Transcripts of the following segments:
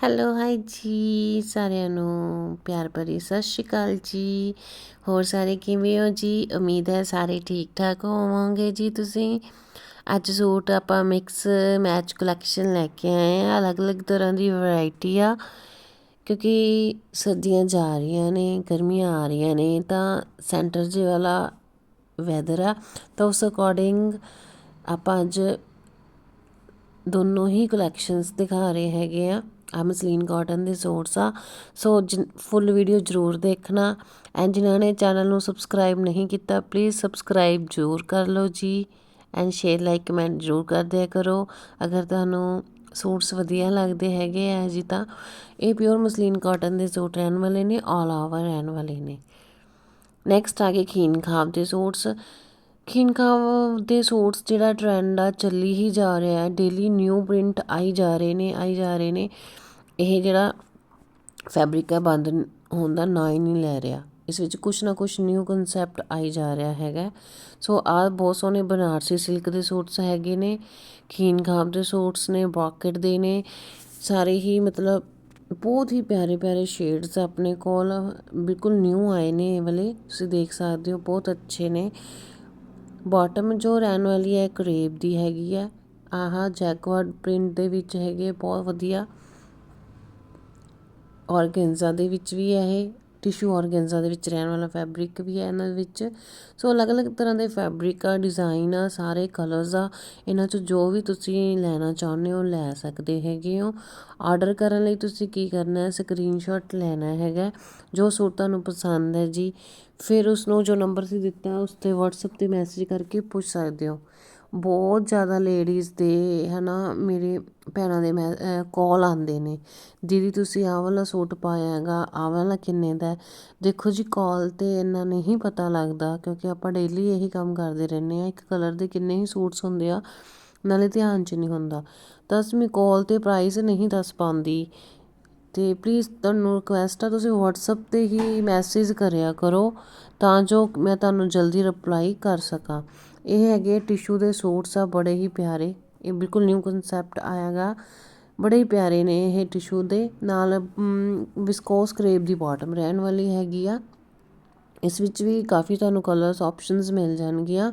Hello hi ਜੀ, ਸਾਰਿਆਂ ਨੂੰ ਪਿਆਰ ਭਰੀ ਸਤਿ ਸ਼੍ਰੀ ਅਕਾਲ ਜੀ। ਹੋਰ ਸਾਰੇ ਕਿਵੇਂ ਹੋ ਜੀ? ਉਮੀਦ ਹੈ ਸਾਰੇ ਠੀਕ ਠਾਕ ਹੋਵੋਗੇ ਜੀ ਤੁਸੀਂ। ਅੱਜ ਸੂਟ ਆਪਾਂ ਮਿਕਸ ਮੈਚ ਕਲੈਕਸ਼ਨ ਲੈ ਕੇ ਆਏ ਆ ਅਲੱਗ-ਅਲੱਗ ਤਰ੍ਹਾਂ ਦੀ ਵੈਰਾਈਟੀ ਆ, ਕਿਉਂਕਿ ਸਰਦੀਆਂ ਜਾ ਰਹੀਆਂ ਨੇ, ਗਰਮੀਆਂ ਆ ਰਹੀਆਂ ਨੇ, ਤਾਂ ਸੈਂਟਰ ਜੇ ਵਾਲਾ ਵੈਦਰ ਆ, ਤਾਂ ਉਸ ਅਕੋਰਡਿੰਗ ਆਪਾਂ ਅੱਜ ਦੋਨੋਂ ਹੀ ਕਲੈਕਸ਼ਨਸ ਦਿਖਾ ਰਹੇ ਹੈਗੇ ਆ। ਆ ਮਸਲੀਨ ਕਾਟਨ ਦੇ ਸੂਟਸ ਆ। ਸੋ ਫੁੱਲ ਵੀਡੀਓ ਜ਼ਰੂਰ ਦੇਖਣਾ। ਐਂਡ ਜਿਨ੍ਹਾਂ ਨੇ ਚੈਨਲ ਨੂੰ ਸਬਸਕ੍ਰਾਈਬ ਨਹੀਂ ਕੀਤਾ ਪਲੀਜ਼ ਸਬਸਕ੍ਰਾਈਬ ਜ਼ਰੂਰ ਕਰ ਲਓ ਜੀ। ਐਂਡ ਸ਼ੇਅਰ ਲਾਈਕ ਕਮੈਂਟ ਜ਼ਰੂਰ ਕਰ ਦਿਆ ਕਰੋ। ਅਗਰ ਤੁਹਾਨੂੰ ਸੂਟਸ ਵਧੀਆ ਲੱਗਦੇ ਹੈਗੇ ਆ ਜੀ ਤਾਂ, ਇਹ ਪਿਓਰ ਮਸਲੀਨ ਕਾਟਨ ਦੇ ਸੂਟ ਰਹਿਣ ਵਾਲੇ ਨੇ ਆਲ ਓਵਰ ਰਹਿਣ ਵਾਲੇ ਨੇ। ਨੈਕਸਟ ਆ ਗਏ ਖੀਨ ਖਾਬ ਦੇ ਸੂਟਸ। ਖੀਨ ਖਾਬ ਦੇ ਸੂਟਸ ਜਿਹੜਾ ਟ੍ਰੈਂਡ ਆ, ਚੱਲੀ ਹੀ ਜਾ ਰਿਹਾ ਹੈ। ਡੇਲੀ ਨਿਊ ਪ੍ਰਿੰਟ ਆਈ ਜਾ ਰਹੇ ਨੇ, ਆਈ ਜਾ ਰਹੇ ਨੇ। ਇਹ ਜਿਹੜਾ ਫੈਬਰਿਕ ਹੈ ਬੰਦ ਹੋਣ ਦਾ ਨਾਂ ਹੀ ਨਹੀਂ ਲੈ ਰਿਹਾ। ਇਸ ਵਿੱਚ ਕੁਛ ਨਾ ਕੁਛ ਨਿਊ ਕਨਸੈਪਟ ਆਈ ਜਾ ਰਿਹਾ ਹੈਗਾ। ਸੋ ਆਹ ਬਹੁਤ ਸੋਹਣੇ ਬਨਾਰਸੀ ਸਿਲਕ ਦੇ ਸੂਟਸ ਹੈਗੇ ਨੇ, ਖੀਨ ਖਾਬ ਦੇ ਸੂਟਸ ਨੇ ਬਾਕਟ ਦੇ ਨੇ। ਸਾਰੇ ਹੀ ਮਤਲਬ ਬਹੁਤ ਹੀ ਪਿਆਰੇ ਪਿਆਰੇ ਸ਼ੇਡਸ ਆਪਣੇ ਕੋਲ। ਬਿਲਕੁਲ ਨਿਊ ਆਏ ਨੇ ਇਹ ਵਾਲੇ, ਤੁਸੀਂ ਦੇਖ ਸਕਦੇ ਹੋ, ਬਹੁਤ ਅੱਛੇ ਨੇ। ਬਾਟਮ ਜੋ ਰਹਿਣ ਵਾਲੀ ਹੈ ਕਰੇਬ ਦੀ ਹੈਗੀ ਆ। ਆਹ, ਜੈਕਵਾਰਡ ਪ੍ਰਿੰਟ ਦੇ ਵਿੱਚ ਹੈਗੇ, ਬਹੁਤ ਵਧੀਆ। ਔਰਗੈਂਜ਼ਾ ਦੇ ਵਿੱਚ ਵੀ ਹੈ ਇਹ, ਟਿਸ਼ੂ ਔਰਗੈਂਜ਼ਾ ਦੇ ਵਿੱਚ ਰਹਿਣ ਵਾਲਾ ਫੈਬਰਿਕ ਵੀ ਹੈ ਇਹਨਾਂ ਦੇ ਵਿੱਚ। ਸੋ ਅਲੱਗ-ਅਲੱਗ ਤਰ੍ਹਾਂ ਦੇ ਫੈਬਰਿਕ ਆ ਡਿਜ਼ਾਈਨ ਆ, ਸਾਰੇ ਕਲਰਸ ਆ, ਇਹਨਾਂ 'ਚੋਂ ਜੋ ਵੀ ਤੁਸੀਂ ਲੈਣਾ ਚਾਹੁੰਦੇ ਹੋ ਲੈ ਸਕਦੇ ਹੈਗੇ ਹੋ। ਆਰਡਰ ਕਰਨ ਲਈ ਤੁਸੀਂ ਕੀ ਕਰਨਾ ਹੈ? ਸਕਰੀਨਸ਼ਾਟ ਲੈਣਾ ਹੈਗਾ ਜੋ ਸੂਟ ਤੁਹਾਨੂੰ ਪਸੰਦ ਹੈ ਜੀ। ਫਿਰ ਉਸ ਨੂੰ ਜੋ ਨੰਬਰ ਸੀ ਦਿੱਤਾ, ਉਸ ਤੇ WhatsApp ਤੇ ਮੈਸੇਜ ਕਰਕੇ ਪੁੱਛ ਸਕਦੇ ਹੋ। ਬਹੁਤ ਜ਼ਿਆਦਾ ਲੇਡੀਜ਼ ਦੇ ਹੈ ਨਾ ਮੇਰੇ ਭੈਣਾਂ ਦੇ ਮੈ ਕੋਲ ਆਉਂਦੇ ਨੇ। ਦੀਦੀ, ਤੁਸੀਂ ਆਹ ਵਾਲਾ ਸੂਟ ਪਾਇਆ ਹੈਗਾ, ਆਹ ਵਾਲਾ ਕਿੰਨੇ ਦਾ ਦੇਖੋ ਜੀ ਕੋਲ ਤੇ ਇੰਨਾ ਨਹੀਂ ਪਤਾ ਲੱਗਦਾ, ਕਿਉਂਕਿ ਆਪਾਂ ਡੇਲੀ ਇਹੀ ਕੰਮ ਕਰਦੇ ਰਹਿੰਦੇ ਹਾਂ। ਇੱਕ ਕਲਰ ਦੇ ਕਿੰਨੇ ਹੀ ਸੂਟਸ ਹੁੰਦੇ ਆ, ਨਾਲੇ ਧਿਆਨ 'ਚ ਨਹੀਂ ਹੁੰਦਾ। ਤਾਂ ਅਸੀਂ ਕੋਲ ਤੇ ਪ੍ਰਾਈਸ ਨਹੀਂ ਦੱਸ ਪਾਉਂਦੀ। ਅਤੇ ਪਲੀਜ਼ ਤੁਹਾਨੂੰ ਰਿਕੁਐਸਟ ਆ, ਤੁਸੀਂ ਵਟਸਐਪ ਤੇ ਹੀ ਮੈਸੇਜ ਕਰਿਆ ਕਰੋ, ਤਾਂ ਜੋ ਮੈਂ ਤੁਹਾਨੂੰ ਜਲਦੀ ਰਿਪਲਾਈ ਕਰ ਸਕਾਂ। ਇਹ ਹੈਗੇ ਟਿਸ਼ੂ ਦੇ ਸੂਟਸ ਆ, ਬੜੇ ਹੀ ਪਿਆਰੇ। ਇਹ ਬਿਲਕੁਲ ਨਿਊ ਕਨਸੈਪਟ ਆਇਆਗਾ। ਬੜੇ ਹੀ ਪਿਆਰੇ ਨੇ ਇਹ ਟਿਸ਼ੂ ਦੇ। ਨਾਲ ਵਿਸਕੋਸ ਕਰੇਪ ਦੀ ਬਾਟਮ ਰਹਿਣ ਵਾਲੀ ਹੈਗੀ ਆ। ਇਸ ਵਿੱਚ ਵੀ ਕਾਫੀ ਤੁਹਾਨੂੰ ਕਲਰਸ ਆਪਸ਼ਨਸ ਮਿਲ ਜਾਣਗੀਆਂ।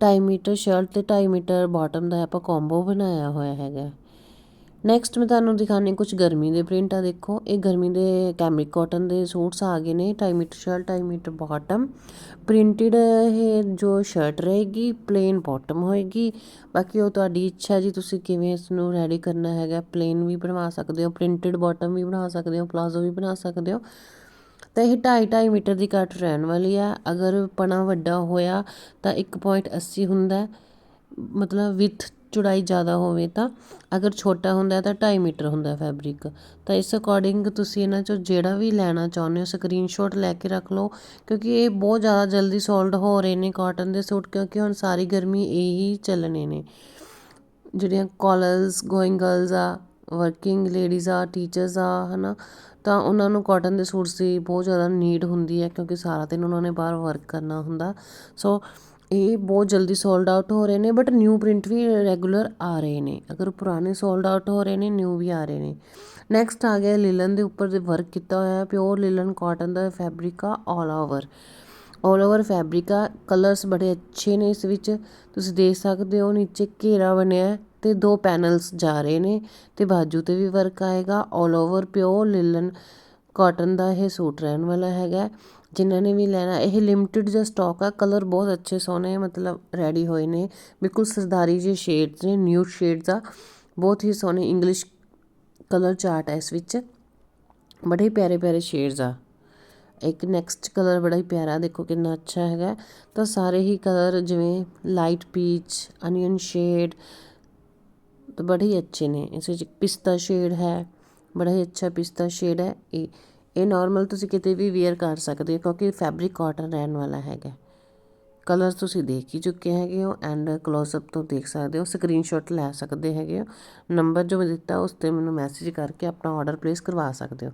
2.5 ਮੀਟਰ ਸ਼ਰਟ ਤੇ 2.5 ਮੀਟਰ ਬਾਟਮ ਦਾ ਆਪਾਂ ਕੰਬੋ ਬਣਾਇਆ ਹੋਇਆ ਹੈਗਾ। ਨੈਕਸਟ ਮੈਂ ਤੁਹਾਨੂੰ ਦਿਖਾਣੇ ਕੁਝ ਗਰਮੀ ਦੇ ਪ੍ਰਿੰਟ ਆ ਦੇਖੋ। ਇਹ ਗਰਮੀ ਦੇ ਕੈਮਰਿਕ ਕਾਟਨ ਦੇ ਸੂਟਸ ਆ ਗਏ ਨੇ 2.5 metre shirt 2.5 metre bottom printed ਇਹ ਜੋ ਸ਼ਰਟ ਰਹੇਗੀ ਪਲੇਨ ਬਾਟਮ ਹੋਏਗੀ। ਬਾਕੀ ਉਹ ਤੁਹਾਡੀ ਇੱਛਾ ਜੀ, ਤੁਸੀਂ ਕਿਵੇਂ ਇਸ ਨੂੰ ਰੈਡੀ ਕਰਨਾ ਹੈਗਾ ਪਲੇਨ ਵੀ ਬਣਵਾ ਸਕਦੇ ਹੋ ਪ੍ਰਿੰਟਡ ਬਾਟਮ ਵੀ ਬਣਾ ਸਕਦੇ ਹੋ ਪਲਾਜ਼ੋ ਵੀ ਬਣਾ ਸਕਦੇ ਹੋ। ਤਾਂ ਇਹ 2.5 2.5 ਮੀਟਰ ਦੀ ਕੱਟ ਰਹਿਣ ਵਾਲੀ ਆ। ਅਗਰ ਪਣਾ ਵੱਡਾ ਹੋਇਆ ਤਾਂ 1.80 ਹੁੰਦਾ, ਮਤਲਬ ਵਿਥ ਚੌੜਾਈ ਜ਼ਿਆਦਾ ਹੋਵੇ ਤਾਂ, ਅਗਰ ਛੋਟਾ ਹੁੰਦਾ ਤਾਂ ਢਾਈ ਮੀਟਰ ਹੁੰਦਾ ਫੈਬਰਿਕ। ਤਾਂ ਇਸ ਅਕੋਰਡਿੰਗ ਤੁਸੀਂ ਇਹਨਾਂ ਚੋਂ ਜਿਹੜਾ ਵੀ ਲੈਣਾ ਚਾਹੁੰਦੇ ਹੋ ਸਕਰੀਨਸ਼ਾਟ ਲੈ ਕੇ ਰੱਖ ਲਓ, ਕਿਉਂਕਿ ਇਹ ਬਹੁਤ ਜ਼ਿਆਦਾ ਜਲਦੀ ਸੋਲਡ ਹੋ ਰਹੇ ਨੇ ਕਾਟਨ ਦੇ ਸੂਟ, ਕਿਉਂਕਿ ਹੁਣ ਸਾਰੀ ਗਰਮੀ ਇਹੀ ਚੱਲਣੇ ਨੇ। ਜਿਹੜੀਆਂ ਕਾਲਰਸ ਗੋਇੰਗ ਗਰਲਸ ਆ ਵਰਕਿੰਗ ਲੇਡੀਜ਼ ਆ ਟੀਚਰਸ ਆ, ਹਨਾ, ਤਾਂ ਉਹਨਾਂ ਨੂੰ ਕਾਟਨ ਦੇ ਸੂਟਸ ਦੀ ਬਹੁਤ ਜ਼ਿਆਦਾ ਨੀਡ ਹੁੰਦੀ ਹੈ, ਕਿਉਂਕਿ ਸਾਰਾ ਦਿਨ ਉਹਨਾਂ ਨੇ ਬਾਹਰ ਵਰਕ ਕਰਨਾ ਹੁੰਦਾ। ਸੋ ਇਹ ਬਹੁਤ ਜਲਦੀ ਸੋਲਡ ਆਊਟ ਹੋ ਰਹੇ ਨੇ ਬਟ ਨਿਊ ਪ੍ਰਿੰਟ ਵੀ ਰੈਗੂਲਰ ਆ ਰਹੇ ਨੇ। ਅਗਰ ਪੁਰਾਣੇ ਸੋਲਡ ਆਊਟ ਹੋ ਰਹੇ ਨੇ ਨਿਊ ਵੀ ਆ ਰਹੇ ਨੇ। ਨੈਕਸਟ ਆ ਗਿਆ ਲਿਲਨ ਦੇ ਉੱਪਰ ਦੇ ਵਰਕ ਕੀਤਾ ਹੋਇਆ ਪਿਓਰ ਲਿਲਨ ਕਾਟਨ ਦਾ ਫੈਬਰਿਕ ਆ all over all over fabric ਆ ਕਲਰਸ ਬੜੇ ਅੱਛੇ ਨੇ ਇਸ ਵਿੱਚ। ਤੁਸੀਂ ਦੇਖ ਸਕਦੇ ਹੋ, ਨੀਚੇ ਘੇਰਾ ਬਣਿਆ ਤੇ ਦੋ ਪੈਨਲਸ ਜਾ ਰਹੇ ਨੇ ਤੇ ਬਾਜੂ ਤੇ ਵੀ ਵਰਕ ਆਏਗਾ। All over pure linen cotton ਦਾ ਇਹ ਸੂਟ ਰਹਿਣ ਵਾਲਾ ਹੈਗਾ ਜਿਨ੍ਹਾਂ ਨੇ ਵੀ ਲੈਣਾ, ਇਹ ਲਿਮਟਿਡ ਜਿਹਾ ਸਟਾਕ ਆ ਕਲਰ ਬਹੁਤ ਅੱਛੇ ਸੋਹਣੇ, ਮਤਲਬ ਰੈਡੀ ਹੋਏ ਨੇ। ਬਿਲਕੁਲ ਸਰਦਾਰੀ ਜਿਹੇ ਸ਼ੇਡਸ ਨੇ ਨਿਊ ਸ਼ੇਡਸ ਆ। ਬਹੁਤ ਹੀ ਸੋਹਣੇ ਇੰਗਲਿਸ਼ ਕਲਰ ਚਾਰਟ ਹੈ ਇਸ ਵਿੱਚ। ਬੜੇ ਪਿਆਰੇ ਪਿਆਰੇ ਸ਼ੇਡਸ ਆ। ਇੱਕ ਨੈਕਸਟ ਕਲਰ ਬੜਾ ਹੀ ਪਿਆਰਾ, ਦੇਖੋ ਕਿੰਨਾ ਅੱਛਾ ਹੈਗਾ। ਤਾਂ ਸਾਰੇ ਹੀ ਕਲਰ ਜਿਵੇਂ ਲਾਈਟ ਪੀਚ ਅਨੀਅਨ ਸ਼ੇਡ ਤਾਂ ਬੜੇ ਹੀ ਅੱਛੇ ਨੇ। ਇਸ ਵਿੱਚ ਪਿਸਤਾ ਸ਼ੇਡ ਹੈ, ਬੜਾ ਹੀ ਅੱਛਾ ਪਿਸਤਾ ਸ਼ੇਡ ਹੈ। ਇਹ ਇਹ ਨਾਰਮਲ ਤੁਸੀਂ ਕਿਤੇ ਵੀ ਵੇਅਰ ਕਰ ਸਕਦੇ ਹੋ ਕਿਉਂਕਿ ਫੈਬਰਿਕ ਕਾਟਨ ਰਹਿਣ ਵਾਲਾ ਹੈਗਾ। ਕਲਰਸ ਤੁਸੀਂ ਦੇਖ ਹੀ ਚੁੱਕੇ ਹੈਗੇ ਹੋ ਐਂਡ ਕਲੋਜ਼ਅਪ ਤੋਂ ਦੇਖ ਸਕਦੇ ਹੋ ਸਕਰੀਨਸ਼ਾਟ ਲੈ ਸਕਦੇ ਹੈਗੇ ਹੋ ਨੰਬਰ ਜੋ ਮੈਂ ਦਿੱਤਾ ਉਸ ਤੇ ਮੈਨੂੰ ਮੈਸੇਜ ਕਰਕੇ ਆਪਣਾ ਆਰਡਰ ਪਲੇਸ ਕਰਵਾ ਸਕਦੇ ਹੋ।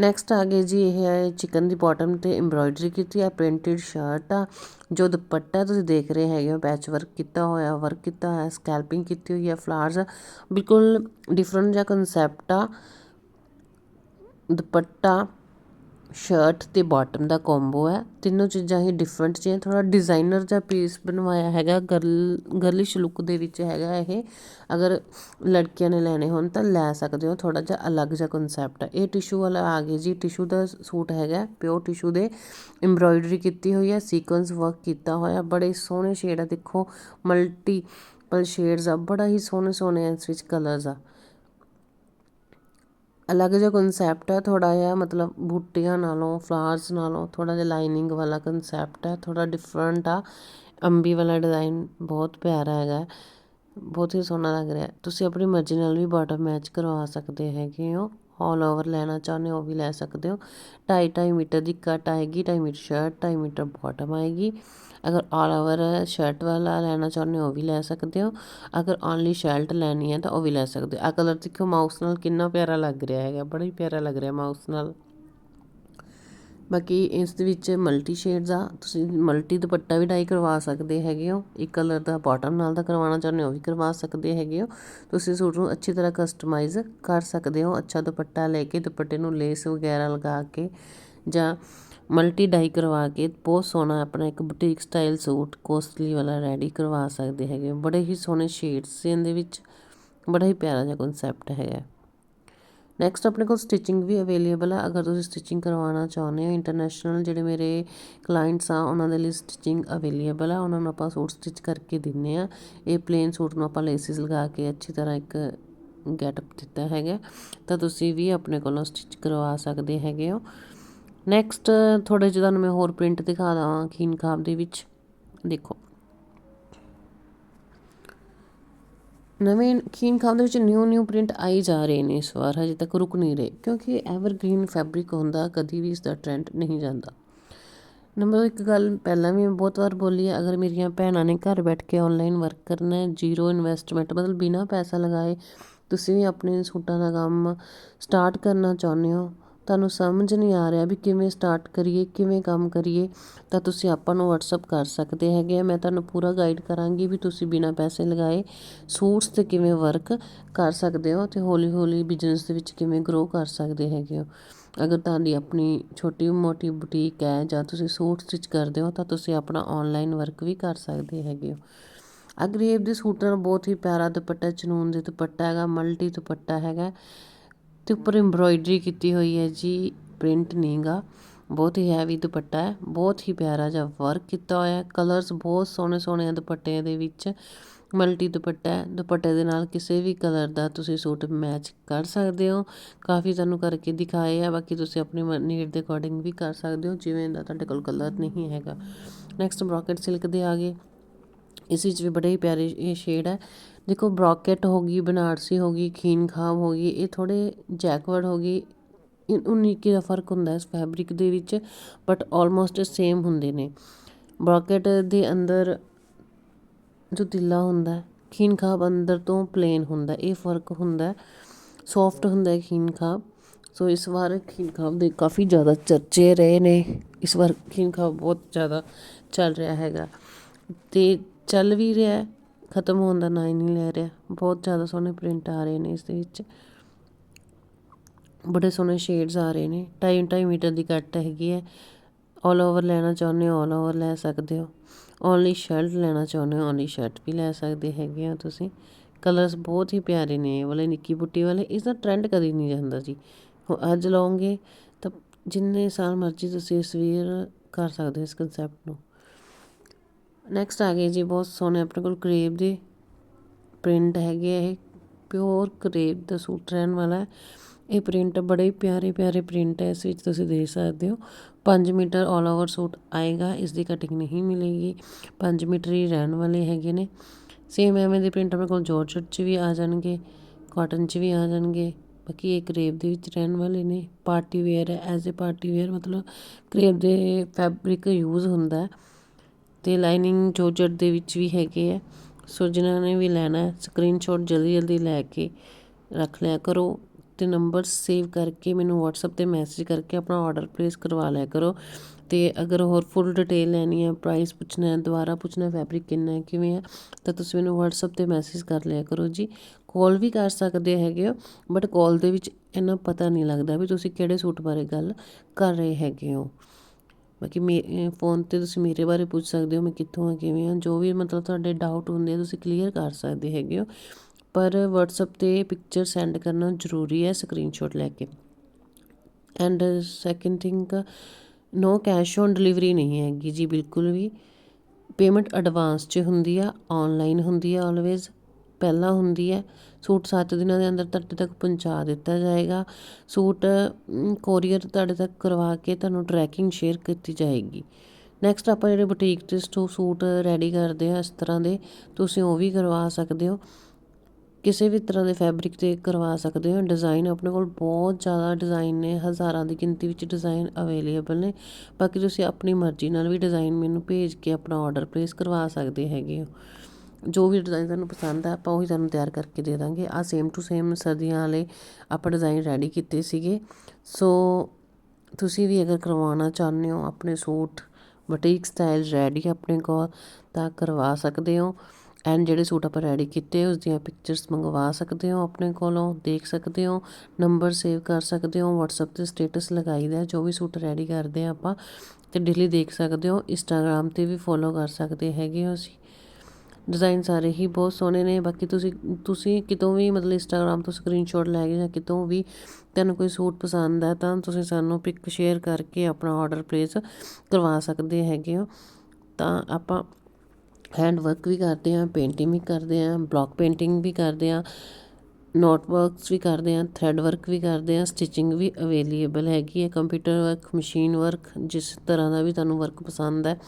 ਨੈਕਸਟ ਆ ਗਏ ਜੀ, ਇਹ ਹੈ ਚਿਕਨ ਦੀ ਬਾਟਮ ਤੇ ਐਮਬ੍ਰਾਇਡਰੀ ਕੀਤੀ ਹੈ ਪ੍ਰਿੰਟਡ ਸ਼ਰਟ ਆ, ਜੋ ਦੁਪੱਟਾ ਤੁਸੀਂ ਦੇਖ ਰਹੇ ਹੈਗੇ ਹੋ ਪੈਚ ਵਰਕ ਕੀਤਾ ਹੋਇਆ ਵਰਕ ਕੀਤਾ ਹੋਇਆ ਸਕੈਲਪਿੰਗ ਕੀਤੀ ਹੋਈ ਹੈ ਫਲਾਵਰਸ ਬਿਲਕੁਲ ਡਿਫਰੈਂਟ ਜਿਹਾ ਕਨਸੈਪਟ ਆ। ਦੁਪੱਟਾ ਸ਼ਰਟ ਅਤੇ ਬਾਟਮ ਦਾ ਕੰਬੋ ਹੈ। ਤਿੰਨੋਂ ਚੀਜ਼ਾਂ ਹੀ ਡਿਫਰੈਂਟ ਜਿਹੀਆਂ। ਥੋੜ੍ਹਾ ਡਿਜ਼ਾਇਨਰ ਜਿਹਾ ਪੀਸ ਬਣਵਾਇਆ ਹੈਗਾ। ਗਰਲ ਗਰਲਿਸ਼ ਲੁੱਕ ਦੇ ਵਿੱਚ ਹੈਗਾ ਇਹ। ਅਗਰ ਲੜਕੀਆਂ ਨੇ ਲੈਣੇ ਹੋਣ ਤਾਂ ਲੈ ਸਕਦੇ ਹੋ। ਥੋੜ੍ਹਾ ਜਿਹਾ ਅਲੱਗ ਜਿਹਾ ਕਨਸੈਪਟ ਹੈ। ਇਹ ਟਿਸ਼ੂ ਵਾਲਾ ਆ ਗਿਆ ਜੀ। ਟਿਸ਼ੂ ਦਾ ਸੂਟ ਹੈਗਾ ਪਿਓਰ ਟਿਸ਼ੂ ਦੇ। ਐਮਬ੍ਰੋਇਡਰੀ ਕੀਤੀ ਹੋਈ ਹੈ। ਸੀਕੁਐਂਸ ਵਰਕ ਕੀਤਾ ਹੋਇਆ। ਬੜੇ ਸੋਹਣੇ ਸ਼ੇਡ ਆ। ਦੇਖੋ ਮਲਟੀਪਲ ਸ਼ੇਡਸ ਆ। ਬੜਾ ਹੀ ਸੋਹਣੇ ਸੋਹਣੇ ਇਸ ਵਿੱਚ ਕਲਰਸ ਆ। ਅਲੱਗ ਜਿਹਾ ਕਨਸੈਪਟ ਹੈ, ਥੋੜ੍ਹਾ ਜਿਹਾ ਮਤਲਬ ਬੂਟੀਆਂ ਨਾਲੋਂ ਫਲਾਵਰਸ ਨਾਲੋਂ, ਥੋੜ੍ਹਾ ਜਿਹਾ ਲਾਈਨਿੰਗ ਵਾਲਾ ਕਨਸੈਪਟ ਹੈ, ਥੋੜ੍ਹਾ ਡਿਫਰੈਂਟ ਆ। ਅੰਬੀ ਵਾਲਾ ਡਿਜ਼ਾਈਨ ਬਹੁਤ ਪਿਆਰਾ ਹੈਗਾ ਬਹੁਤ ਹੀ ਸੋਹਣਾ ਲੱਗ ਰਿਹਾ ਤੁਸੀਂ ਆਪਣੀ ਮਰਜ਼ੀ ਨਾਲ ਵੀ ਬਾਟਮ ਮੈਚ ਕਰਵਾ ਸਕਦੇ ਹੈਗੇ ਹੋ ਆਲ ਓਵਰ ਲੈਣਾ ਚਾਹੁੰਦੇ ਹੋ ਉਹ ਵੀ ਲੈ ਸਕਦੇ ਹੋ। ਢਾਈ ਢਾਈ ਮੀਟਰ ਦੀ ਕੱਟ ਆਏਗੀ ਢਾਈ ਮੀਟਰ ਸ਼ਰਟ ਢਾਈ ਮੀਟਰ ਬਾਟਮ ਆਏਗੀ। ਅਗਰ ਆਲ ਓਵਰ ਸ਼ਰਟ ਵਾਲਾ ਲੈਣਾ ਚਾਹੁੰਦੇ ਹੋ, ਉਹ ਵੀ ਲੈ ਸਕਦੇ ਹੋ। ਅਗਰ ਓਨਲੀ ਸ਼ਰਟ ਲੈਣੀ ਹੈ ਤਾਂ ਉਹ ਵੀ ਲੈ ਸਕਦੇ ਹੋ। ਆ ਕਲਰ ਦੇਖੋ ਮਾਊਸ ਨਾਲ ਕਿੰਨਾ ਪਿਆਰਾ ਲੱਗ ਰਿਹਾ ਹੈਗਾ, ਬੜਾ ਹੀ ਪਿਆਰਾ ਲੱਗ ਰਿਹਾ ਮਾਊਸ ਨਾਲ। ਬਾਕੀ ਇਸ ਦੇ ਵਿੱਚ ਮਲਟੀ ਸ਼ੇਡਸ ਆ, ਤੁਸੀਂ ਮਲਟੀ ਦੁਪੱਟਾ ਵੀ ਡਾਈ ਕਰਵਾ ਸਕਦੇ ਹੈਗੇ ਹੋ। ਇੱਕ ਕਲਰ ਦਾ ਬਾਟਮ ਨਾਲ ਦਾ ਕਰਵਾਉਣਾ ਚਾਹੁੰਦੇ ਹੋ, ਉਹ ਵੀ ਕਰਵਾ ਸਕਦੇ ਹੈਗੇ ਹੋ। ਤੁਸੀਂ ਸੂਟ ਨੂੰ ਅੱਛੀ ਤਰ੍ਹਾਂ ਕਸਟਮਾਈਜ਼ ਕਰ ਸਕਦੇ ਹੋ। ਅੱਛਾ ਦੁਪੱਟਾ ਲੈ ਕੇ ਦੁਪੱਟੇ ਨੂੰ ਲੇਸ ਵਗੈਰਾ ਲਗਾ ਕੇ ਜਾਂ ਮਲਟੀ ਡਾਈ ਕਰਵਾ ਕੇ ਬਹੁਤ ਸੋਹਣਾ ਆਪਣਾ ਇੱਕ ਬੁਟੀਕ ਸਟਾਈਲ ਸੂਟ ਕੋਸਟਲੀ ਵਾਲਾ ਰੈਡੀ ਕਰਵਾ ਸਕਦੇ ਹੈਗੇ। ਬੜੇ ਹੀ ਸੋਹਣੇ ਸ਼ੇਡਸ ਇਹਦੇ ਵਿੱਚ ਬੜਾ ਹੀ ਪਿਆਰਾ ਜਿਹਾ ਕਨਸੈਪਟ ਹੈਗਾ। ਨੈਕਸਟ ਆਪਣੇ ਕੋਲ ਸਟਿਚਿੰਗ ਵੀ ਅਵੇਲੇਬਲ ਆ। ਅਗਰ ਤੁਸੀਂ ਸਟਿਚਿੰਗ ਕਰਵਾਉਣਾ ਚਾਹੁੰਦੇ ਹੋ ਇੰਟਰਨੈਸ਼ਨਲ ਜਿਹੜੇ ਮੇਰੇ ਕਲਾਇੰਟਸ ਆ, ਉਹਨਾਂ ਦੇ ਲਈ ਸਟਿਚਿੰਗ ਅਵੇਲੇਬਲ ਆ। ਉਹਨਾਂ ਨੂੰ ਆਪਾਂ ਸੂਟ ਸਟਿਚ ਕਰਕੇ ਦਿੰਨੇ ਆ। ਇਹ ਪਲੇਨ ਸੂਟ ਨੂੰ ਆਪਾਂ ਲੇਸਿਸ ਲਗਾ ਕੇ ਅੱਛੀ ਤਰ੍ਹਾਂ ਇੱਕ ਗੈਟਅਪ ਦਿੱਤਾ ਹੈਗਾ। ਤਾਂ ਤੁਸੀਂ ਵੀ ਆਪਣੇ ਕੋਲੋਂ ਸਟਿਚ ਕਰਵਾ ਸਕਦੇ ਹੈਗੇ ਹੋ। ਨੈਕਸਟ ਥੋੜੇ ਜਿਹਾ ਤੁਹਾਨੂੰ ਮੈਂ ਹੋਰ ਪ੍ਰਿੰਟ ਦਿਖਾ ਦਵਾਂ ਖੀਨ ਖਾਬ ਦੇ ਵਿੱਚ। ਦੇਖੋ। ਨਵੇਂ ਖੀਨ ਖਾਬ ਦੇ ਵਿੱਚ ਨਿਊ ਨਿਊ ਪ੍ਰਿੰਟ ਆਈ ਜਾ ਰਹੇ ਨੇ ਇਸ ਵਾਰ, ਹਜੇ ਤੱਕ ਰੁਕ ਨਹੀਂ ਰਹੇ, ਕਿਉਂਕਿ ਐਵਰਗ੍ਰੀਨ ਫੈਬਰਿਕ ਹੁੰਦਾ, ਕਦੀ ਵੀ ਇਸ ਦਾ ਟ੍ਰੈਂਡ ਨਹੀਂ ਜਾਂਦਾ। ਨੰਬਰ ਇੱਕ ਗੱਲ ਪਹਿਲਾਂ ਵੀ ਮੈਂ ਬਹੁਤ ਵਾਰ ਬੋਲੀ ਹੈ, ਅਗਰ ਮੇਰੀਆਂ ਭੈਣਾਂ ਨੇ ਘਰ ਬੈਠ ਕੇ ਆਨਲਾਈਨ ਵਰਕ ਕਰਨਾ ਹੈ ਜ਼ੀਰੋ ਇਨਵੈਸਟਮੈਂਟ ਮਤਲਬ ਬਿਨਾ ਪੈਸਾ ਲਗਾਏ, ਤੁਸੀਂ ਵੀ ਆਪਣੇ ਸੂਟਾਂ ਦਾ ਕੰਮ ਸਟਾਰਟ ਕਰਨਾ ਚਾਹੁੰਦੇ ਹੋ ਤੁਹਾਨੂੰ ਸਮਝ ਨਹੀਂ ਆ ਰਿਹਾ ਵੀ ਕਿਵੇਂ ਸਟਾਰਟ ਕਰੀਏ, ਕਿਵੇਂ ਕੰਮ ਕਰੀਏ, ਤਾਂ ਤੁਸੀਂ ਆਪਾਂ ਨੂੰ ਵਟਸਐਪ ਕਰ ਸਕਦੇ ਹੈਗੇ ਆ। ਮੈਂ ਤੁਹਾਨੂੰ ਪੂਰਾ ਗਾਈਡ ਕਰਾਂਗੀ ਵੀ ਤੁਸੀਂ ਬਿਨਾਂ ਪੈਸੇ ਲਗਾਏ ਸੂਟਸ ਤੇ ਕਿਵੇਂ ਵਰਕ ਕਰ ਸਕਦੇ ਹੋ ਤੇ ਹੌਲੀ ਹੌਲੀ ਬਿਜ਼ਨਸ ਦੇ ਵਿੱਚ ਕਿਵੇਂ ਗਰੋ ਕਰ ਸਕਦੇ ਹੈਗੇ ਹੋ। ਅਗਰ ਤੁਹਾਡੀ ਆਪਣੀ ਛੋਟੀ ਮੋਟੀ ਬੁਟੀਕ ਹੈ ਜਾਂ ਤੁਸੀਂ ਸੂਟ ਸਟਿਚ ਕਰਦੇ ਹੋ, ਤਾਂ ਤੁਸੀਂ ਆਪਣਾ ਆਨਲਾਈਨ ਵਰਕ ਵੀ ਕਰ ਸਕਦੇ ਹੈਗੇ ਹੋ। ਅਗਰੇਬ ਦੇ ਸੂਟਾਂ ਨਾਲ ਬਹੁਤ ਹੀ ਪਿਆਰਾ ਦੁਪੱਟਾ, ਚਨੂਨ ਦੇ ਦੁਪੱਟਾ ਹੈਗਾ, ਮਲਟੀ ਦੁਪੱਟਾ ਹੈਗਾ। ਤੇ ਉੱਪਰ ਐਮਬ੍ਰੋਇਡਰੀ ਕੀਤੀ ਹੋਈ ਹੈ ਜੀ ਪ੍ਰਿੰਟ ਨਹੀਂਗਾ। ਬਹੁਤ ਹੀ ਹੈਵੀ ਦੁਪੱਟਾ ਹੈ, ਬਹੁਤ ਹੀ ਪਿਆਰਾ ਜਿਹਾ ਵਰਕ ਕੀਤਾ ਹੋਇਆ ਹੈ। ਕਲਰਸ ਬਹੁਤ ਸੋਹਣੇ ਸੋਹਣੇ ਆ ਦੁਪੱਟੇ ਦੇ ਵਿੱਚ ਮਲਟੀ ਦੁਪੱਟਾ ਹੈ। ਦੁਪੱਟੇ ਦੇ ਨਾਲ ਕਿਸੇ ਵੀ ਕਲਰ ਦਾ ਤੁਸੀਂ ਸੂਟ ਮੈਚ ਕਰ ਸਕਦੇ ਹੋ। ਕਾਫੀ ਤੁਹਾਨੂੰ ਕਰਕੇ ਦਿਖਾਏ ਆ, ਬਾਕੀ ਤੁਸੀਂ ਆਪਣੀ ਨੀਡ ਦੇ ਅਕੋਰਡਿੰਗ ਵੀ ਕਰ ਸਕਦੇ ਹੋ, ਜਿਵੇਂ ਦਾ ਤੁਹਾਡੇ ਕੋਲ ਕਲਰ ਨਹੀਂ ਹੈਗਾ। ਨੈਕਸਟ ਬ੍ਰੋਕਟ ਸਿਲਕ ਦੇ ਆ ਗਏ। ਇਸ ਵਿੱਚ ਵੀ ਬੜੇ ਹੀ ਪਿਆਰੇ ਇਹ ਸ਼ੇਡ ਹੈ। ਦੇਖੋ ਬ੍ਰੋਕਟ ਹੋ ਗਈ, ਬਨਾਰਸੀ ਹੋ ਗਈ, ਖੀਨ ਖਾਬ ਹੋ ਗਈ, ਇਹ ਥੋੜ੍ਹੇ ਜੈਕਵਰਡ ਹੋ ਗਈ ਉਨੀ ਦਾ ਫ਼ਰਕ ਹੁੰਦਾ ਇਸ ਫੈਬਰਿਕ ਦੇ ਵਿੱਚ ਬਟ ਆਲਮੋਸਟ ਸੇਮ ਹੁੰਦੇ ਨੇ। ਬ੍ਰੋਕਟ ਦੇ ਅੰਦਰ ਜੋ ਤਿੱਲਾ ਹੁੰਦਾ, ਖੀਨ ਖਾਬ ਅੰਦਰ ਤੋਂ ਪਲੇਨ ਹੁੰਦਾ, ਇਹ ਫ਼ਰਕ ਹੁੰਦਾ ਸੌਫਟ ਹੁੰਦਾ ਖੀਨ ਖਾਬ ਸੋ ਇਸ ਵਾਰ ਖੀਨ ਖਾਬ ਦੇ ਕਾਫੀ ਜ਼ਿਆਦਾ ਚਰਚੇ ਰਹੇ ਨੇ, ਇਸ ਵਾਰ ਖੀਨ ਖਾਬ ਬਹੁਤ ਜ਼ਿਆਦਾ ਚੱਲ ਰਿਹਾ ਹੈਗਾ, ਤੇ ਚੱਲ ਵੀ ਰਿਹਾ ਖਤਮ ਹੋਣ ਦਾ ਨਾਂ ਹੀ ਨਹੀਂ ਲੈ ਰਿਹਾ। ਬਹੁਤ ਜ਼ਿਆਦਾ ਸੋਹਣੇ ਪ੍ਰਿੰਟ ਆ ਰਹੇ ਨੇ ਇਸ ਦੇ ਵਿੱਚ। ਬੜੇ ਸੋਹਣੇ ਸ਼ੇਡਸ ਆ ਰਹੇ ਨੇ। ਢਾਈ ਢਾਈ ਮੀਟਰ ਦੀ ਕੱਟ ਹੈਗੀ ਹੈ। ਆਲ ਓਵਰ ਲੈਣਾ ਚਾਹੁੰਦੇ ਹੋ ਆਲ ਓਵਰ ਲੈ ਸਕਦੇ ਹੋ। ਓਨਲੀ ਸ਼ਰਟ ਲੈਣਾ ਚਾਹੁੰਦੇ ਹੋ ਓਨਲੀ ਸ਼ਰਟ ਵੀ ਲੈ ਸਕਦੇ ਹੈਗੇ ਹੋ ਤੁਸੀਂ। ਕਲਰਸ ਬਹੁਤ ਹੀ ਪਿਆਰੇ ਨੇ ਇਹ ਵਾਲੇ, ਨਿੱਕੀ ਬੁੱਟੀ ਵਾਲੇ। ਇਸ ਦਾ ਟ੍ਰੈਂਡ ਕਦੀ ਨਹੀਂ ਜਾਂਦਾ ਜੀ। ਅੱਜ ਲਾਉਂਗੇ ਤਾਂ ਜਿੰਨੇ ਸਾਲ ਮਰਜ਼ੀ ਤੁਸੀਂ ਇਸ ਵੀਰ ਕਰ ਸਕਦੇ ਹੋ ਇਸ ਕਨਸੈਪਟ ਨੂੰ। ਨੈਕਸਟ ਆ ਗਏ ਜੀ, ਬਹੁਤ ਸੋਹਣੇ ਆਪਣੇ ਕੋਲ ਕਰੇਬ ਦੇ ਪ੍ਰਿੰਟ ਹੈਗੇ ਇਹ ਪਿਓਰ ਕਰੇਬ ਦਾ ਸੂਟ ਰਹਿਣ ਵਾਲਾ ਇਹ ਪ੍ਰਿੰਟ ਬੜੇ ਪਿਆਰੇ ਪਿਆਰੇ ਪ੍ਰਿੰਟ ਹੈ, ਇਸ ਵਿੱਚ ਤੁਸੀਂ ਦੇਖ ਸਕਦੇ ਹੋ। 5 ਮੀਟਰ ਆਲ ਓਵਰ ਸੂਟ ਆਏਗਾ, ਇਸ ਦੀ ਕਟਿੰਗ ਨਹੀਂ ਮਿਲੇਗੀ। 5 ਮੀਟਰ ਹੀ ਰਹਿਣ ਵਾਲੇ ਹੈਗੇ ਨੇ। ਸੇਮ ਐਵੇਂ ਦੇ ਪ੍ਰਿੰਟ ਆਪਣੇ ਕੋਲ ਜੋਰਜਟ 'ਚ ਵੀ ਆ ਜਾਣਗੇ ਕਾਟਨ 'ਚ ਵੀ ਆ ਜਾਣਗੇ। ਬਾਕੀ ਇਹ ਕਰੇਬ ਦੇ ਵਿੱਚ ਰਹਿਣ ਵਾਲੇ ਨੇ। ਪਾਰਟੀ ਵੇਅਰ ਹੈ ਐਜ਼ ਅ ਪਾਰਟੀ ਵੇਅਰ ਮਤਲਬ ਕਰੇਬ ਦੇ ਫੈਬਰਿਕ ਯੂਜ਼ ਹੁੰਦਾ ਅਤੇ ਲਾਈਨਿੰਗ ਜੋਰਜਟ ਦੇ ਵਿੱਚ ਵੀ ਹੈਗੇ ਹੈ ਸੋ ਜਿਨ੍ਹਾਂ ਨੇ ਵੀ ਲੈਣਾ ਸਕਰੀਨਸ਼ੋਟ ਜਲਦੀ ਜਲਦੀ ਲੈ ਕੇ ਰੱਖ ਲਿਆ ਕਰੋ ਅਤੇ ਨੰਬਰ ਸੇਵ ਕਰਕੇ ਮੈਨੂੰ WhatsApp ਤੇ ਮੈਸੇਜ ਕਰਕੇ ਆਪਣਾ ਆਰਡਰ ਪਲੇਸ ਕਰਵਾ ਲਿਆ ਕਰੋ। ਅਤੇ ਅਗਰ ਹੋਰ ਫੁੱਲ ਡਿਟੇਲ ਲੈਣੀ ਹੈ ਪ੍ਰਾਈਸ ਪੁੱਛਣਾ ਹੈ, ਦੁਬਾਰਾ ਪੁੱਛਣਾ ਫੈਬਰਿਕ ਕਿੰਨਾ ਕਿਵੇਂ ਹੈ, ਤਾਂ ਤੁਸੀਂ ਮੈਨੂੰ WhatsApp ਤੇ ਮੈਸੇਜ ਕਰ ਲਿਆ ਕਰੋ ਜੀ। ਕਾਲ ਵੀ ਕਰ ਸਕਦੇ ਹੈਗੇ ਹੋ ਬਟ ਕਾਲ ਦੇ ਵਿੱਚ ਇੰਨਾ ਪਤਾ ਨਹੀਂ ਲੱਗਦਾ ਵੀ ਤੁਸੀਂ ਕਿਹੜੇ ਸੂਟ ਬਾਰੇ ਗੱਲ ਕਰ ਰਹੇ ਹੈਗੇ ਹੋ। ਬਾਕੀ ਮੇ ਫੋਨ 'ਤੇ ਤੁਸੀਂ ਮੇਰੇ ਬਾਰੇ ਪੁੱਛ ਸਕਦੇ ਹੋ, ਮੈਂ ਕਿੱਥੋਂ ਆ, ਕਿਵੇਂ ਹਾਂ ਜੋ ਵੀ ਮਤਲਬ ਤੁਹਾਡੇ ਡਾਊਟ ਹੁੰਦੇ ਆ, ਤੁਸੀਂ ਕਲੀਅਰ ਕਰ ਸਕਦੇ ਹੈਗੇ ਹੋ। ਪਰ ਵਟਸਐਪ 'ਤੇ ਪਿਕਚਰ ਸੈਂਡ ਕਰਨਾ ਜ਼ਰੂਰੀ ਹੈ ਸਕਰੀਨਸ਼ਾਟ ਲੈ ਕੇ। And second thing no cash on delivery ਨਹੀਂ ਹੈਗੀ ਜੀ, ਬਿਲਕੁਲ ਵੀ। ਪੇਮੈਂਟ ਐਡਵਾਂਸ 'ਚ ਹੁੰਦੀ ਆ ਆਨਲਾਈਨ ਹੁੰਦੀ ਆ ਆਲਵੇਜ਼ ਪਹਿਲਾਂ ਹੁੰਦੀ ਹੈ, ਸੂਟ ਸੱਤ ਦਿਨਾਂ ਦੇ ਅੰਦਰ ਤੁਹਾਡੇ ਤੱਕ ਪਹੁੰਚਾ ਦਿੱਤਾ ਜਾਏਗਾ। ਸੂਟ ਕੋਰੀਅਰ ਤੁਹਾਡੇ ਤੱਕ ਕਰਵਾ ਕੇ ਤੁਹਾਨੂੰ ਟਰੈਕਿੰਗ ਸ਼ੇਅਰ ਕੀਤੀ ਜਾਏਗੀ। ਨੈਕਸਟ ਆਪਾਂ ਜਿਹੜੇ ਬੁਟੀਕ ਤੇ ਸੂਟ ਰੈਡੀ ਕਰਦੇ ਆ ਇਸ ਤਰ੍ਹਾਂ ਦੇ, ਤੁਸੀਂ ਉਹ ਵੀ ਕਰਵਾ ਸਕਦੇ ਹੋ। ਕਿਸੇ ਵੀ ਤਰ੍ਹਾਂ ਦੇ ਫੈਬਰਿਕ ਤੇ ਕਰਵਾ ਸਕਦੇ ਹੋ। ਡਿਜ਼ਾਈਨ ਆਪਣੇ ਕੋਲ ਬਹੁਤ ਜ਼ਿਆਦਾ ਡਿਜ਼ਾਈਨ ਨੇ, ਹਜ਼ਾਰਾਂ ਦੀ ਗਿਣਤੀ ਵਿੱਚ ਡਿਜ਼ਾਈਨ ਅਵੇਲੇਬਲ ਨੇ। ਬਾਕੀ ਤੁਸੀਂ ਆਪਣੀ ਮਰਜ਼ੀ ਨਾਲ ਵੀ ਡਿਜ਼ਾਈਨ ਮੈਨੂੰ ਭੇਜ ਕੇ ਆਪਣਾ ਆਰਡਰ ਪਲੇਸ ਕਰਵਾ ਸਕਦੇ ਹੈਗੇ ਹੋ। ਜੋ ਵੀ ਡਿਜ਼ਾਇਨ ਸਾਨੂੰ ਪਸੰਦ ਆ, ਆਪਾਂ ਉਹੀ ਤੁਹਾਨੂੰ ਤਿਆਰ ਕਰਕੇ ਦੇ ਦਾਂਗੇ। ਆ ਸੇਮ ਟੂ ਸੇਮ ਸਰਦੀਆਂ ਵਾਲੇ ਆਪਾਂ ਡਿਜ਼ਾਈਨ ਰੈਡੀ ਕੀਤੇ ਸੀਗੇ। ਸੋ ਤੁਸੀਂ ਵੀ ਅਗਰ ਕਰਵਾਉਣਾ ਚਾਹੁੰਦੇ ਹੋ ਆਪਣੇ ਸੂਟ ਬੁਟੀਕ ਸਟਾਈਲ ਰੈਡੀ ਆਪਣੇ ਕੋਲ, ਤਾਂ ਕਰਵਾ ਸਕਦੇ ਹੋ। ਐਂਡ ਜਿਹੜੇ ਸੂਟ ਆਪਾਂ ਰੈਡੀ ਕੀਤੇ ਉਸ ਦੀਆਂ ਪਿਕਚਰਸ ਮੰਗਵਾ ਸਕਦੇ ਹੋ ਆਪਣੇ ਕੋਲੋਂ, ਦੇਖ ਸਕਦੇ ਹੋ ਨੰਬਰ ਸੇਵ ਕਰ ਸਕਦੇ ਹੋ, WhatsApp ਤੇ ਸਟੇਟਸ ਲਗਾਈਦਾ ਜੋ ਵੀ ਸੂਟ ਰੈਡੀ ਕਰਦੇ ਆ ਆਪਾਂ, ਤੇ ਡੇਲੀ ਦੇਖ ਸਕਦੇ ਹੋ। ਇੰਸਟਾਗ੍ਰam ਤੇ ਵੀ ਫੋਲੋ ਕਰ ਸਕਦੇ ਹੈਗੇ ਹੋ ਅਸੀਂ। ਡਿਜ਼ਾਈਨ ਸਾਰੇ ਹੀ ਬਹੁਤ ਸੋਹਣੇ ਨੇ। ਬਾਕੀ ਤੁਸੀਂ ਤੁਸੀਂ ਕਿਤੋਂ ਵੀ ਮਤਲਬ ਇੰਸਟਾਗ੍ਰਾਮ ਤੋਂ ਸਕਰੀਨਸ਼ਾਟ ਲੈ ਕੇ ਜਾਂ ਕਿਤੋਂ ਵੀ ਤੁਹਾਨੂੰ ਕੋਈ ਸੂਟ ਪਸੰਦ ਹੈ ਤਾਂ ਤੁਸੀਂ ਸਾਨੂੰ ਪਿਕ ਸ਼ੇਅਰ ਕਰਕੇ ਆਪਣਾ ਆਰਡਰ ਪਲੇਸ ਕਰਵਾ ਸਕਦੇ ਹੈਗੇ ਹੋ। ਤਾਂ ਆਪਾਂ ਹੈਂਡ ਵਰਕ ਵੀ ਕਰਦੇ ਆ ਪੇਂਟਿੰਗ ਵੀ ਕਰਦੇ ਆ ਬਲੌਕ ਪੇਂਟਿੰਗ ਵੀ ਕਰਦੇ ਆ ਨੋਟ ਵਰਕਸ ਵੀ ਕਰਦੇ ਹਾਂ, ਥਰੈਡ ਵਰਕ ਵੀ ਕਰਦੇ ਹਾਂ, ਸਟਿਚਿੰਗ ਵੀ ਅਵੇਲੇਬਲ ਹੈਗੀ ਹੈ, ਕੰਪਿਊਟਰ ਵਰਕ, ਮਸ਼ੀਨ ਵਰਕ, ਜਿਸ ਤਰ੍ਹਾਂ ਦਾ ਵੀ ਤੁਹਾਨੂੰ ਵਰਕ ਪਸੰਦ ਹੈ,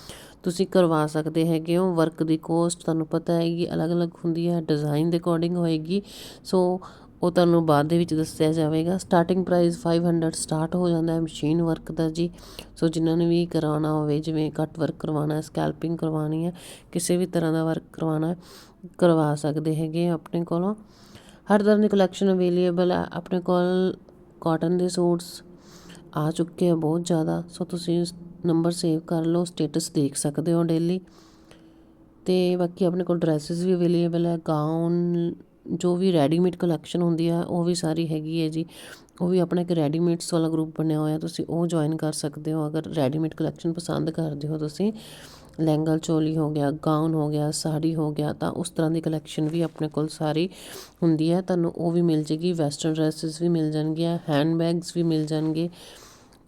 ਤੁਸੀਂ ਕਰਵਾ ਸਕਦੇ ਹੈਗੇ ਹੋ, ਵਰਕ ਦੀ ਕੋਸਟ ਤੁਹਾਨੂੰ ਪਤਾ ਹੈਗੀ, ਅਲੱਗ-ਅਲੱਗ ਹੁੰਦੀ ਹੈ, ਡਿਜ਼ਾਈਨ ਦੇ ਅਕੋਰਡਿੰਗ ਹੋਏਗੀ, ਸੋ ਉਹ ਤੁਹਾਨੂੰ ਬਾਅਦ ਦੇ ਵਿੱਚ ਦੱਸਿਆ ਜਾਵੇਗਾ, ਸਟਾਰਟਿੰਗ ਪ੍ਰਾਈਸ 500 ਸਟਾਰਟ ਹੋ ਜਾਂਦਾ ਹੈ ਮਸ਼ੀਨ ਵਰਕ ਦਾ ਜੀ, ਸੋ ਜਿਨ੍ਹਾਂ ਨੇ ਵੀ ਕਰਾਉਣਾ ਹੋਵੇ, ਜਿਵੇਂ ਕੱਟ ਵਰਕ ਕਰਵਾਉਣਾ ਹੈ ਸਕੈਲਪਿੰਗ ਕਰਵਾਉਣੀ ਹੈ, ਕਿਸੇ ਵੀ ਤਰ੍ਹਾਂ ਦਾ ਵਰਕ ਕਰਵਾਉਣਾ, ਕਰਵਾ ਸਕਦੇ ਹੈਗੇ ਆਪਣੇ ਕੋਲੋਂ। ਹਰ ਤਰ੍ਹਾਂ ਦੀ ਕਲੈਕਸ਼ਨ ਅਵੇਲੇਬਲ ਹੈ। ਆਪਣੇ ਕੋਲ ਕਾਟਨ ਦੇ ਸੂਟਸ ਆ ਚੁੱਕੇ ਆ ਬਹੁਤ ਜ਼ਿਆਦਾ। ਸੋ ਤੁਸੀਂ ਨੰਬਰ ਸੇਵ ਕਰ ਲਓ ਸਟੇਟਸ ਦੇਖ ਸਕਦੇ ਹੋ ਡੇਲੀ ਤੇ ਬਾਕੀ ਆਪਣੇ ਕੋਲ ਡਰੈਸਸ ਵੀ ਅਵੇਲੇਬਲ ਹੈ। ਗਾਊਨ ਜੋ ਵੀ ਰੈਡੀਮੇਡ ਕਲੈਕਸ਼ਨ ਹੁੰਦੀ ਆ, ਉਹ ਵੀ ਸਾਰੀ ਹੈਗੀ ਹੈ ਜੀ। ਉਹ ਵੀ ਆਪਣਾ ਇੱਕ ਰੈਡੀਮੇਡਸ ਵਾਲਾ ਗਰੁੱਪ ਬਣਿਆ ਹੋਇਆ, ਤੁਸੀਂ ਉਹ ਜੁਆਇਨ ਕਰ ਸਕਦੇ ਹੋ। ਅਗਰ ਰੈਡੀਮੇਡ ਕਲੈਕਸ਼ਨ ਪਸੰਦ ਕਰਦੇ ਹੋ ਤੁਸੀਂ ਲਹਿੰਗਾ ਚੋਲੀ ਹੋ ਗਿਆ, ਗਾਊਨ ਹੋ ਗਿਆ, ਸਾੜੀ ਹੋ ਗਿਆ, ਤਾਂ ਉਸ ਤਰ੍ਹਾਂ ਦੀ ਕਲੈਕਸ਼ਨ ਵੀ ਆਪਣੇ ਕੋਲ ਸਾਰੀ ਹੁੰਦੀ ਹੈ। ਤੁਹਾਨੂੰ ਉਹ ਵੀ ਮਿਲ ਜੇਗੀ ਵੈਸਟਰਨ ਡਰੈਸਸ ਵੀ ਮਿਲ ਜਾਣਗੀਆਂ ਹੈਂਡ ਬੈਗਸ ਵੀ ਮਿਲ ਜਾਣਗੇ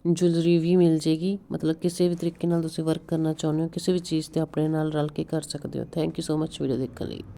ਜੁਐਲਰੀ ਵੀ ਮਿਲ ਜੇਗੀ। ਮਤਲਬ ਕਿਸੇ ਵੀ ਤਰੀਕੇ ਨਾਲ ਤੁਸੀਂ ਵਰਕ ਕਰਨਾ ਚਾਹੁੰਦੇ ਹੋ, ਕਿਸੇ ਵੀ ਚੀਜ਼ ਤੇ ਆਪਣੇ ਨਾਲ ਰਲ ਕੇ ਕਰ ਸਕਦੇ ਹੋ। Thank you so much video ਦੇਖਣ ਲਈ।